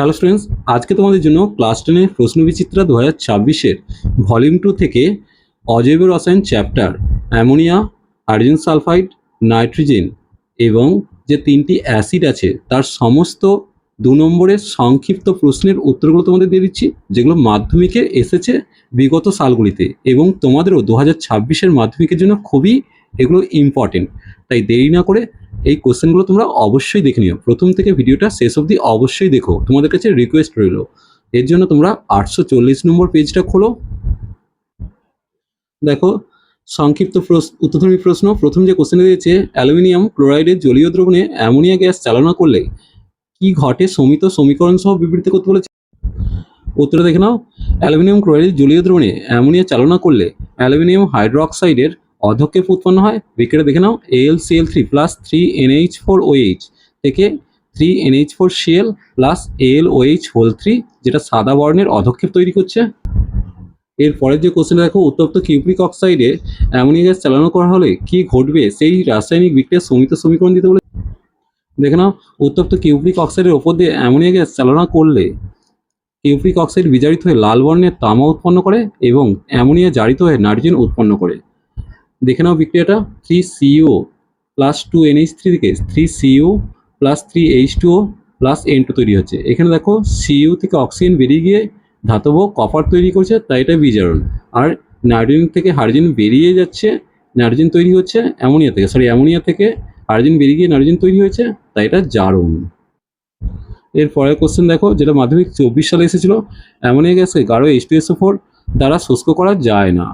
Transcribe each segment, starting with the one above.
Hello students আজকে তোমাদের জন্য ক্লাস টেনের প্রশ্ন বিচিত্রা দু হাজার ছাব্বিশের ভলিউম টু থেকে অজৈব রসায়ন chapter ammonia hydrogen sulphide nitrogen এবং যে তিনটি অ্যাসিড আছে, তার সমস্ত দু নম্বরের সংক্ষিপ্ত প্রশ্নের উত্তরগুলো তোমাদের দিয়ে দিচ্ছি, যেগুলো মাধ্যমিকে এসেছে বিগত সালগুলিতে এবং তোমাদেরও দু হাজার ছাব্বিশের মাধ্যমিকের জন্য খুবই এগুলো ইম্পর্টেন্ট তাই দেরি না করে এই কোশ্চেনগুলো তোমরা অবশ্যই দেখে নিও। প্রথম থেকে ভিডিওটা শেষ অবধি অবশ্যই দেখো। তোমাদের কাছে রিকোয়েস্ট রইল। এর জন্য তোমরা আটশো চল্লিশ নম্বর পেজটা খোলো। দেখো, সংক্ষিপ্ত উত্তরধর্মী প্রশ্ন। প্রথম যে কোশ্চেন দিয়েছে, অ্যালুমিনিয়াম ক্লোরাইডের জলীয় দ্রবণে অ্যামোনিয়া গ্যাস চালনা করলে কি ঘটে? সমিত সমীকরণ সহ বিবৃতি করতে বলেছে। উত্তরে দেখে নাও। অ্যালুমিনিয়াম ক্লোরাইডের জলীয় দ্রবণে অ্যামোনিয়া চালনা করলে অ্যালুমিনিয়াম হাইড্রোক্সাইডের অধক্ষেপ উৎপন্ন হয় বিক্রিয়া দেখে নাও L CL three plus three NH four OH থেকে three NH four CL plus L OH whole three যেটা সাদা বর্ণের অধক্ষেপ তৈরি করছে। এর পরের যে কোশ্চেন দেখো, উত্তপ্ত কিউপ্রিক অক্সাইডে অ্যামোনিয়া গ্যাস চালানো করা হলে কি ঘটবে? সেই রাসায়নিক বিক্রিয়ার সমিত সমীকরণ দিতে বলে দেখে নাও, উত্তপ্ত কিউপ্রিক অক্সাইডের ওপর দিয়ে অ্যামোনিয়া গ্যাস চালনা করলে কিউপ্রিক অক্সাইড বিজারিত হয়ে লাল বর্ণের তামা উৎপন্ন করে এবং অ্যামোনিয়া জারিত হয়ে নাইট্রোজেন উৎপন্ন করে। দেখে নাও বিক্রিয়াটা। Three CEO plus two NH three থেকে three CEO plus three H two O plus N two তৈরি হচ্ছে। এখানে দেখো সিইউ থেকে অক্সিজেন বেরিয়ে গিয়ে ধাতব কপার তৈরি করছে, তাই এটা বিজারণ। আর নাইট্রোজেন থেকে হাইড্রোজেন বেরিয়ে যাচ্ছে নাইট্রোজেন তৈরি হচ্ছে অ্যামোনিয়া থেকে। সরি অ্যামোনিয়া থেকে হাইড্রোজেন বেরিয়ে গিয়ে নাইট্রোজেন তৈরি হয়েছে, তাই এটা জারণ। এর পরের কোশ্চেন দেখো, যেটা মাধ্যমিক চব্বিশ সালে এসেছিল অ্যামোনিয়া গ্যাসকে গাঢ় এইচ টু এসও ফোর দ্বারা শুষ্ক করা যায় না।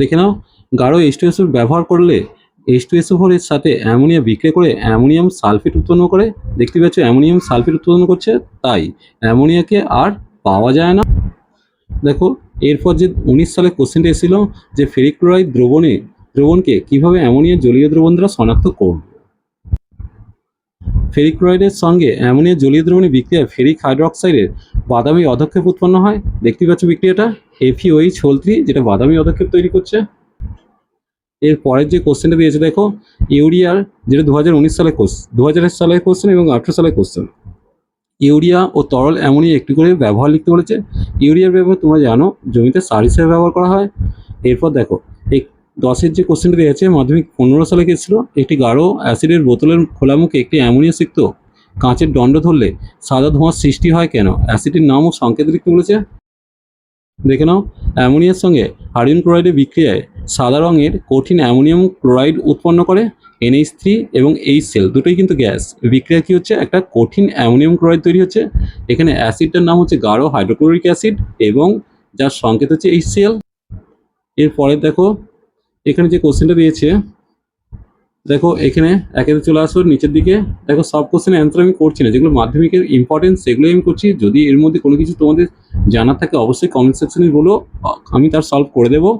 দেখে নাও, গাঢ় এইচ টু ব্যবহার করলে এইচ টু এর সাথে অ্যামোনিয়া বিক্রিয়া করে অ্যামোনিয়াম সালফেট উৎপন্ন করে। দেখতে পাচ্ছ, অ্যামোনিয়াম সালফেট উৎপন্ন করছে, তাই অ্যামোনিয়াকে আর পাওয়া যায় না। দেখো, এরপর যে উনিশ সালে কোশ্চেনটা এসেছিল যে ফেরিক্লোরাইড দ্রবণে, দ্রবণকে কীভাবে অ্যামোনিয়া জলীয় দ্রবণ দ্বারা শনাক্ত করবে? ফেরিক ক্লোরাইডের সঙ্গে অ্যামোনিয়া জলীয় দ্রবণে বিক্রিয়ায় ফেরিক হাইড্রোক্সাইডের বাদামি অধক্ষেপ উৎপন্ন হয়। দেখতে পাচ্ছ বিক্রিয়াটা। এফিওইচ হোল থ্রি যেটা বাদামি অধক্ষেপ তৈরি করছে। এর পরের যে কোশ্চেনটা দিয়েছে দেখো ইউরিয়ার যেটা দু হাজার উনিশ সালে কোর্স দু হাজার সালের কোশ্চেন এবং আঠেরো সালের কোশ্চেন ইউরিয়া ও তরল অ্যামোনিয়া একটি করে ব্যবহার লিখতে বলেছে। ইউরিয়ার ব্যবহার তোমরা জানো, জমিতে সার হিসেবে ব্যবহার করা হয়। এরপর দেখো দশের যে কোশ্চেনটা দিয়েছে মাধ্যমিক পনেরো সালে গেছিল একটি গাঢ় অ্যাসিডের বোতলের খোলা মুখে একটি অ্যামোনিয়া সিক্ত কাঁচের দণ্ড ধরলে সাদা ধোঁয়ার সৃষ্টি হয় কেন? অ্যাসিডের নাম ও সংকেত লিখতে বলেছে? দেখে নাও। অ্যামোনিয়ার সঙ্গে হাইড্রোজেন ক্লোরাইডের বিক্রিয়ায় সাদা রঙের কঠিন অ্যামোনিয়াম ক্লোরাইড উৎপন্ন করে এনএইচ থ্রি এবং এইচ সেল দুটোই কিন্তু গ্যাস। বিক্রিয়া কী হচ্ছে? একটা কঠিন অ্যামোনিয়াম ক্লোরাইড তৈরি হচ্ছে। এখানে অ্যাসিডটার নাম হচ্ছে গাঢ় হাইড্রোক্লোরিক অ্যাসিড এবং যার সংকেত হচ্ছে এইচ সিএল এরপরে দেখো এখানে যে কোশ্চেনটা দিয়েছে, দেখো এখানে একেতে চলে আসো, নিচের দিকে। দেখো সব কোশ্চেনের অ্যান্সার আমি করছি না। যেগুলো মাধ্যমিকের ইম্পর্টেন্স সেগুলোই আমি করছি। যদি এর মধ্যে কোনো কিছু তোমাদের জানার থাকে, অবশ্যই কমেন্ট সেকশনে বলো। আমি তার সলভ করে দেবো।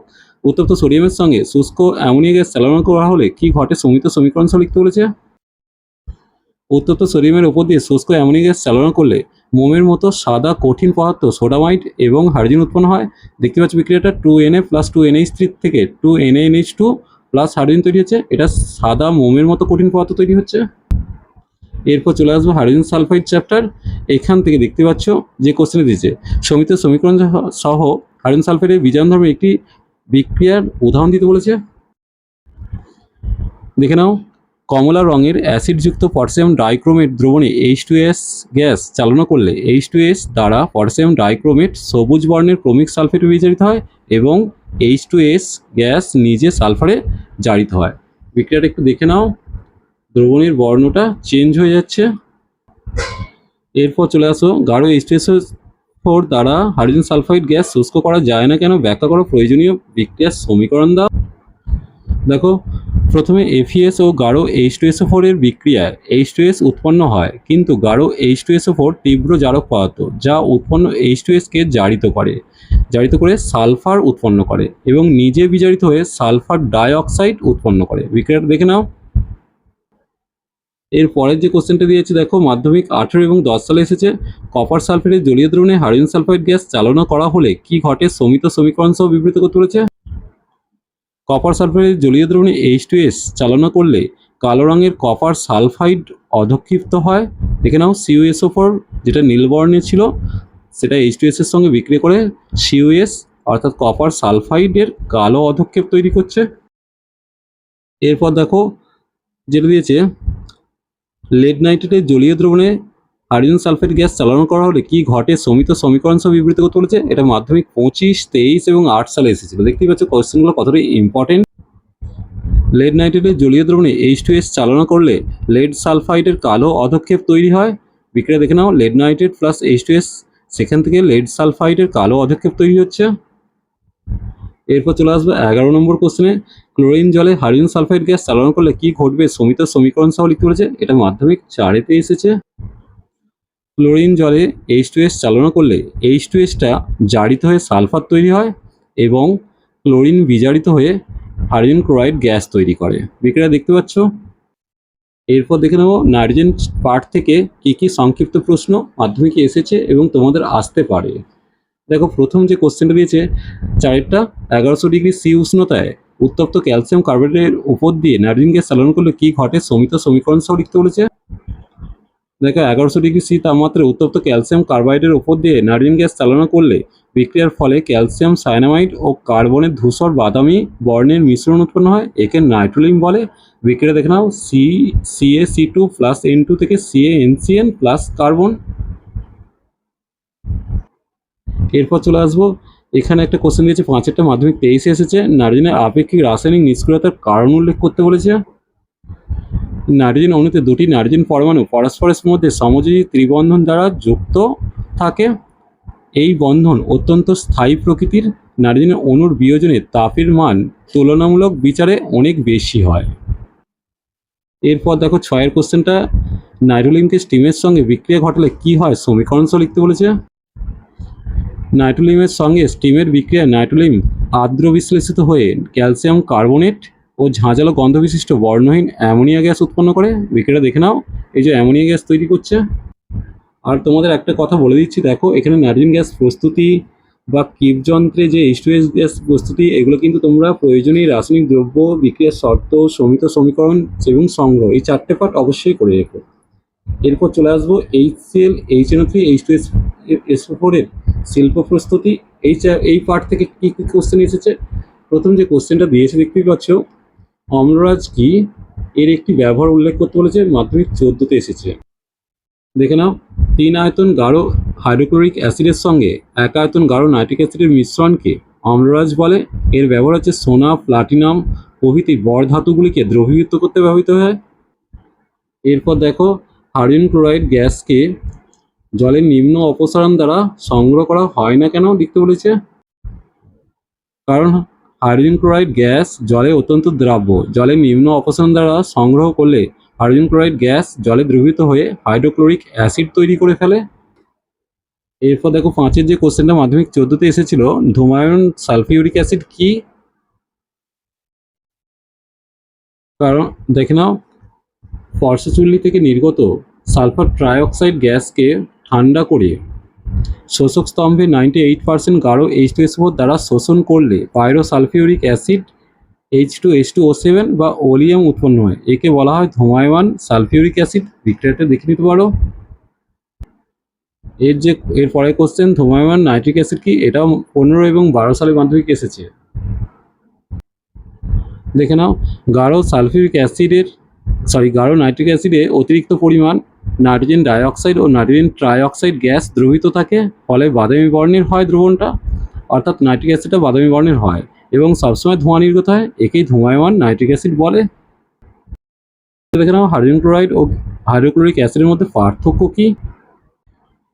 উত্তপ্ত সোডিয়ামের সঙ্গে শুষ্ক অ্যামোনিয়া গ্যাস চালনা করা হলে কি ঘটে? সমিত সমীকরণ লিখতে বলেছে। উত্তপ্ত সোডিয়ামের উপর দিয়ে শুষ্ক অ্যামোনিয়া গ্যাস চালনা করলে মোমের মতো সাদা কঠিন পদার্থ সোডামাইট এবং হাইড্রোজেন উৎপন্ন হয়। দেখতে পাচ্ছ বিক্রিয়াটা two NA plus two NH three থেকে two NNH two plus hydrogen তৈরি হচ্ছে। এটা সাদা মোমের মতো কঠিন পদার্থ তৈরি হচ্ছে। এরপর চলে আসব হাইড্রোজেন সালফাইড চ্যাপ্টার। এখান থেকে দেখতে পাচ্ছ যে কোশ্চেনে দিয়েছে। সমিত সমীকরণ সহ- হাইড্রোজেন সালফাইডের বিজারণ ধর্মে একটি বিক্রিয়ার উদাহরণ দিতে বলেছে। দেখে নাও। কমলা রঙের অ্যাসিডযুক্ত পটাশিয়াম ডাইক্রোমেট দ্রবণে এইচ টু এস গ্যাস চালনা করলে এইচ টু এস দ্বারা পটাশিয়াম ডাইক্রোমেট সবুজ বর্ণের ক্রমিক সালফেটে বিজারিত হয় এবং এইচ টু এস গ্যাস নিজে সালফারে জারিত হয়। বিক্রিয়াটা একটু দেখে নাও। দ্রবণের বর্ণটা চেঞ্জ হয়ে যাচ্ছে। এরপর চলে আসো। গাঢ় এইচ টু এস ফোর দ্বারা হাইড্রোজেন সালফাইড গ্যাস শুষ্ক করা যায় না কেন? ব্যাখ্যা করো। প্রয়োজনীয় বিক্রিয়ার সমীকরণ দাও। দেখো প্রথমে এফিএস ও গাঢ় এইচ টু এসও ফোরের বিক্রিয়ায় এইচ টু এস উৎপন্ন হয়, কিন্তু গাঢ় এইচ টু এসও ফোর তীব্র জারক পদার্থ যা উৎপন্ন এইচ টু এসকে জারিত করে জারিত করে সালফার উৎপন্ন করে এবং নিজে বিজারিত হয়ে সালফার ডাইঅক্সাইড উৎপন্ন করে। বিক্রিয়াটা দেখে নাও। এর পরের যে কোশ্চেনটা দিয়েছে, দেখো, মাধ্যমিক আঠেরো এবং দশ সালে এসেছে। কপার সালফেটের জলীয় দ্রবণে হাইড্রোজেন সালফাইড গ্যাস চালনা করা হলে কি ঘটে? সমিত সমীকরণ সহ বিবৃত করতে বলেছে। কপার সালফেটের জলীয় দ্রবণে এইচ টু এস চালনা করলে কালো রঙের কপার সালফাইড অধক্ষিপ্ত হয়। দেখে নাও সিউএসও ফোর যেটা নীল বর্ণের ছিল, সেটা এইচ টু এর সঙ্গে বিক্রি করে সিউএস অর্থাৎ কপার সালফাইডের কালো অধক্ষেপ তৈরি করছে। এরপর দেখো, যেটা দিয়েছে লেড নাইট্রেটের জলীয় দ্রবণে হাইড্রোজেন সালফেট গ্যাস চালনা করা হলে কি ঘটে? সমিত সমীকরণ সহ বিবৃত করতে বলেছে এটা মাধ্যমিক পঁচিশ, তেইশ এবং আট সালে এসেছিল। দেখতেই পাচ্ছ কোয়েশ্চেনগুলো কতটা ইম্পর্টেন্ট লেড নাইট্রেটের জলীয় দ্রবণে এইচ টু এস চালনা করলে লেড সালফাইডের কালো অধক্ষেপ তৈরি হয়। বিক্রিয়া দেখে নাও, lead nitrate plus H two S সেখান থেকে লেড সালফাইডের কালো অধক্ষেপ তৈরি হচ্ছে। এরপর চলে আসবে এগারো নম্বর কোশ্চেনে ক্লোরিন জলে হাইড্রোজেন সালফাইড গ্যাস চালনা করলে কি ঘটবে? সমিত সমীকরণ সহ লিখতে বলেছে। এটা মাধ্যমিক চারেতে এসেছে। ক্লোরিন জলে এইচ টু এস চালনা করলে এইচ টু এসটা জারিত হয়ে সালফার তৈরি হয় এবং ক্লোরিন বিজারিত হয়ে হাইড্রোজেন ক্লোরাইড গ্যাস তৈরি করে। বিক্রিয়া দেখতে পাচ্ছ? এরপর দেখে নেব নাইট্রোজেন পার্ট থেকে কি কি সংক্ষিপ্ত প্রশ্ন মাধ্যমিকে এসেছে এবং তোমাদের আসতে পারে। দেখো, প্রথম যে কোশ্চেনটা দিয়েছে চারেরটা এগারোশো ডিগ্রি সি উষ্ণতায় উত্তপ্ত ক্যালসিয়াম কার্বনেটের উপর দিয়ে নাইট্রোজেন গ্যাস চালন করলে কি ঘটে? সমিত সমীকরণ সহ লিখতে বলেছে। দেখো, এগারোশো ডিগ্রি সি তাপমাত্রায় উত্তপ্ত ক্যালসিয়াম কার্বাইডের উপর দিয়ে নাইট্রোজেন গ্যাস চালনা করলে বিক্রিয়ার ফলে ক্যালসিয়াম সায়ানামাইড ও কার্বনের ধূসর বাদামি বর্ণের মিশ্রণ উৎপন্ন হয়। একে নাইট্রোলিন বলে। বিক্রিয়া দেখে নাও। C CA C two plus N two থেকে সিএ এনসিএন প্লাস কার্বন। এরপর চলে আসব। এখানে একটা কোশ্চেন দিয়েছে, পাঁচেরটা মাধ্যমিক তেইশে এসেছে। নাইট্রোজেনের আপেক্ষিক রাসায়নিক নিষ্ক্রিয়তার কারণ উল্লেখ করতে বলেছে। নাইট্রোজেন অণুতে দুটি নাইট্রোজেন পরমাণু, পরস্পরের মধ্যে সমযোজী ত্রিবন্ধন দ্বারা যুক্ত থাকে। এই বন্ধন অত্যন্ত স্থায়ী প্রকৃতির নাইট্রোজেনের অণুর বিয়োজনে তাপের মান তুলনামূলক বিচারে অনেক বেশি হয়। এরপর দেখো ছয়ের কোশ্চেনটা নাইট্রোলিনকে স্টিমের সঙ্গে বিক্রিয়া ঘটালে কি হয়? সমীকরণ লিখতে বলেছে। নাইট্রোলিমের সঙ্গে স্টিমের বিক্রিয়ায় নাইট্রোলিম আর্দ্র বিশ্লেষিত হয়ে ক্যালসিয়াম কার্বনেট ও ঝাঁঝালো গন্ধ বিশিষ্ট বর্ণহীন অ্যামোনিয়া গ্যাস উৎপন্ন করে। বিক্রিয়া দেখে নাও, এই যে অ্যামোনিয়া গ্যাস তৈরি করছে। আর তোমাদের একটা কথা বলে দিচ্ছি, দেখো, এখানে নাইট্রোজেন গ্যাস প্রস্তুতি বা কিপ যন্ত্রে যে এইচ টু গ্যাস প্রস্তুতি, এগুলো কিন্তু তোমরা প্রয়োজনীয় রাসায়নিক দ্রব্য, বিক্রিয়ার শর্ত সমিত সমীকরণ এবং সংগ্রহ, এই চারটে পার্ট অবশ্যই করে রেখো। এরপর চলে আসব H CL H N three H two S S ফোরের শিল্প প্রস্তুতি। এই এই পার্ট থেকে কী কী কোশ্চেন এসেছে? প্রথম যে কোশ্চেনটা দিয়েছে, দেখতেই পাচ্ছ অম্লরাজ কি এর একটি ব্যবহার উল্লেখ করতে বলেছে? মাধ্যমিক চোদ্দতে এসেছে। দেখে নাও, তিন আয়তন গাঢ় হাইড্রোক্লোরিক অ্যাসিডের সঙ্গে এক আয়তন গাঢ় নাইট্রিক অ্যাসিডের মিশ্রণকে অম্লরাজ বলে। এর ব্যবহার হচ্ছে সোনা, প্লাটিনাম প্রভৃতি বড় ধাতুগুলিকে দ্রবীভূত করতে ব্যবহৃত হয়। এরপর দেখো, হাইড্রোজেন ক্লোরাইড গ্যাসকে জলের নিম্ন অপসারণ দ্বারা সংগ্রহ করা হয় না কেন? লিখতে বলেছে। কারণ হাইড্রোজেন ক্লোরাইড গ্যাস জলে অত্যন্ত দ্রাব্য। জলে নিম্ন অপসারণ দ্বারা সংগ্রহ করলে হাইড্রোজেন ক্লোরাইড গ্যাস জলে দ্রবীভূত হয়ে হাইড্রোক্লোরিক অ্যাসিড তৈরি করে ফেলে। এরপর দেখো পাঁচের যে কোশ্চেনটা মাধ্যমিক চোদ্দতে এসেছিল, ধুমায়ন সালফিউরিক অ্যাসিড কি? কারণ দেখে নাও, ফর্সা চুল্লি থেকে নির্গত সালফার ট্রাইঅক্সাইড গ্যাসকে ঠান্ডা করে শোষক স্তম্ভে নাইনটি এইট পার্সেন্ট গাঢ় এইচ টু এস ফোর দ্বারা শোষণ করলে pyrosulphuric acid H two H two O seven বা ওলিয়াম উৎপন্ন হয়। একে বলা হয় ধোমায়মান সালফিউরিক অ্যাসিড। বিক্রিয়াটা দেখে নিতে পারো। এর যে, এর পরের কোশ্চেন ধোমায়মান নাইট্রিক অ্যাসিড কি? এটাও পনেরো এবং বারো সালে মাধ্যমিক এসেছে। দেখে নাও, গাঢ় সালফিউরিক অ্যাসিডের সরি, গাঢ় নাইট্রিক অ্যাসিডে অতিরিক্ত পরিমাণ নাইট্রোজেন ডাইঅক্সাইড ও নাইট্রোজেন ট্রাইঅক্সাইড গ্যাস দ্রবীভূত থাকে, ফলে বাদামি বর্ণের হয় দ্রবণটা, অর্থাৎ নাইট্রিক অ্যাসিডটা বাদামি বর্ণের হয় এবং সবসময় ধোঁয়া নির্গত হয়, একেই ধোঁয়ায়মান নাইট্রিক অ্যাসিড বলে। দেখে নাও, হাইড্রোজেন ক্লোরাইড ও হাইড্রোক্লোরিক অ্যাসিডের মধ্যে পার্থক্য কী?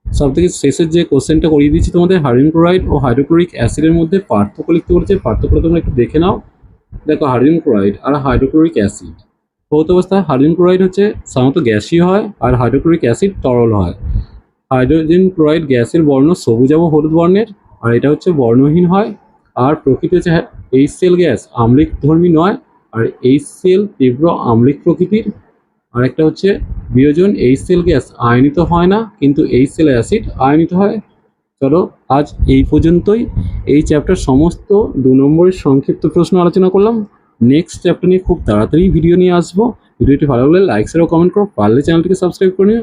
সব থেকে শেষের যে কোশ্চেনটা করিয়ে দিচ্ছি তোমাদের, হাইড্রোজেন ক্লোরাইড ও হাইড্রোক্লোরিক অ্যাসিডের মধ্যে পার্থক্য লিখতে বলেছে, পার্থক্যটা তোমরা একটু দেখে নাও। দেখো, হাইড্রোজেন ক্লোরাইড আর হাইড্রোক্লোরিক অ্যাসিড। ভৌত অবস্থায় হাইড্রোজেন ক্লোরাইড হচ্ছে সাধারণত গ্যাসীয় হয় আর হাইড্রোক্লোরিক অ্যাসিড তরল হয়। হাইড্রোজেন ক্লোরাইড গ্যাসের বর্ণ সবুজ এবং হলুদ বর্ণের, আর এটা হচ্ছে বর্ণহীন হয়। আর প্রকৃতি হচ্ছে এইচ সেল গ্যাস আম্লিক ধর্মী নয়, আর এইচ সেল তীব্র আম্লিক প্রকৃতির। আর একটা হচ্ছে বিয়োজন এইচ সেল গ্যাস আয়নিত হয় না, কিন্তু এইচ সেল অ্যাসিড আয়নিত হয়। চলো আজ এই পর্যন্তই। এই চ্যাপ্টার সমস্ত দু নম্বরের সংক্ষিপ্ত প্রশ্ন আলোচনা করলাম। নেক্সট চ্যাপ্টার নিয়ে খুব তাড়াতাড়ি ভিডিও নিয়ে আসব। ভিডিওটি ভালো লাগলে লাইক শেয়ার কমেন্ট করো, পারলে চ্যানেলটিকে সাবস্ক্রাইব করে নিও।